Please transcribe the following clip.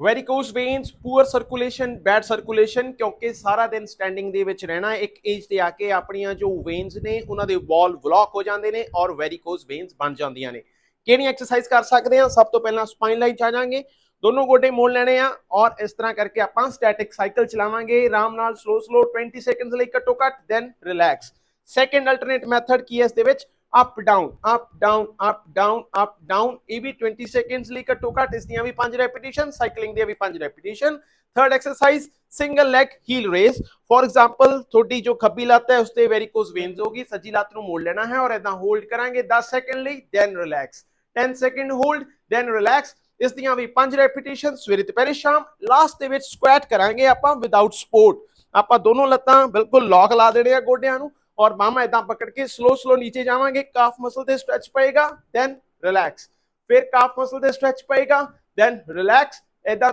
Varicose veins poor circulation bad circulation ਕਿਉਂਕਿ ਸਾਰਾ ਦਿਨ ਸਟੈਂਡਿੰਗ ਦੇ ਵਿੱਚ ਰਹਿਣਾ, ਇੱਕ ਏਜ ਤੇ ਆ ਕੇ ਆਪਣੀਆਂ ਜੋ ਵੇਨਸ ਨੇ, ਉਹਨਾਂ ਦੇ ਵਾਲ ਬਲੌਕ ਹੋ ਜਾਂਦੇ ਨੇ ਔਰ ਵੈਰੀਕੋਸ ਵੇਨਸ ਬਣ ਜਾਂਦੀਆਂ ਨੇ। ਕਿਹੜੀ ਐਕਸਰਸਾਈਜ਼ ਕਰ ਸਕਦੇ ਆ ਸਭ ਤੋਂ ਪਹਿਲਾਂ ਸਪਾਈਨ ਲਾਈਨ ਚ ਆ ਜਾਾਂਗੇ ਦੋਨੋਂ ਗੋਡੇ ਮੋੜ ਲੈਣੇ ਆ ਔਰ ਇਸ ਤਰ੍ਹਾਂ ਕਰਕੇ ਆਪਾਂ ਸਟੈਟਿਕ ਸਾਈਕਲ ਚਲਾਵਾਂਗੇ। ਆਰਾਮ ਨਾਲ ਸਲੋ ਸਲੋ 20 ਸੈਕਿੰਡਸ ਲਈ ਘੱਟੋ ਘੱਟ then relax second alternate method ਕੀ ਹੈ ਇਸ ਦੇ ਵਿੱਚ? Up down up down up down up down ਇਹ ਵੀ 20 ਸੈਕਿੰਡਸ ਲਈ ਘੱਟੋ ਘੱਟ ਇਸ ਦੀਆਂ ਵੀ 5 ਰੈਪੀਟੀਸ਼ਨ ਸਾਈਕਲਿੰਗ ਦੀਆਂ ਵੀ 5 repetition third exercise single leg heel raise for example ਤੁਹਾਡੀ ਜੋ ਖੱਬੀ ਲੱਤ ਹੈ, ਉਸ ਤੇ ਵੈਰੀਕੋਸ ਵੇਨਸ ਹੋਗੀ ਸੱਜੀ ਲੱਤ ਨੂੰ ਮੋੜ ਲੈਣਾ ਹੈ ਔਰ ਇਦਾਂ ਹੋਲਡ ਕਰਾਂਗੇ 10 ਸੈਕਿੰਡ ਲਈ then relax 10 second hold then relax ਇਸ ਦੀਆਂ ਵੀ 5 ਰੈਪੀਟੀਸ਼ਨ ਸਵੇਰੇ ਦੁਪਹਿਰੇ ਸ਼ਾਮ ਲਾਸਟ ਦੇ ਵਿੱਚ ਸਕੁਐਟ ਕਰਾਂਗੇ ਆਪਾਂ ਵਿਦਆਊਟ ਸਪੋਰਟ ਆਪਾਂ ਦੋਨੋਂ ਲੱਤਾਂ ਬਿਲਕੁਲ ਲੌਕ ਲਾ ਦੇਣੇ ਆ ਗੋਡਿਆਂ ਨੂੰ। ਔਰ ਬਾਹਾਂ ਇਦਾਂ ਪਕੜ ਕੇ ਸਲੋ ਸਲੋ ਨੀਚੇ ਜਾਵਾਂਗੇ ਕਾਫ ਮਸਲ ਤੇ ਸਟ੍ਰੈਚ ਪਏਗਾ ਦੈਨ ਰਿਲੈਕਸ ਫਿਰ ਕਾਫ ਮਸਲ ਤੇ ਸਟ੍ਰੈਚ ਪਏਗਾ ਦੈਨ ਰਿਲੈਕਸ ਇਦਾਂ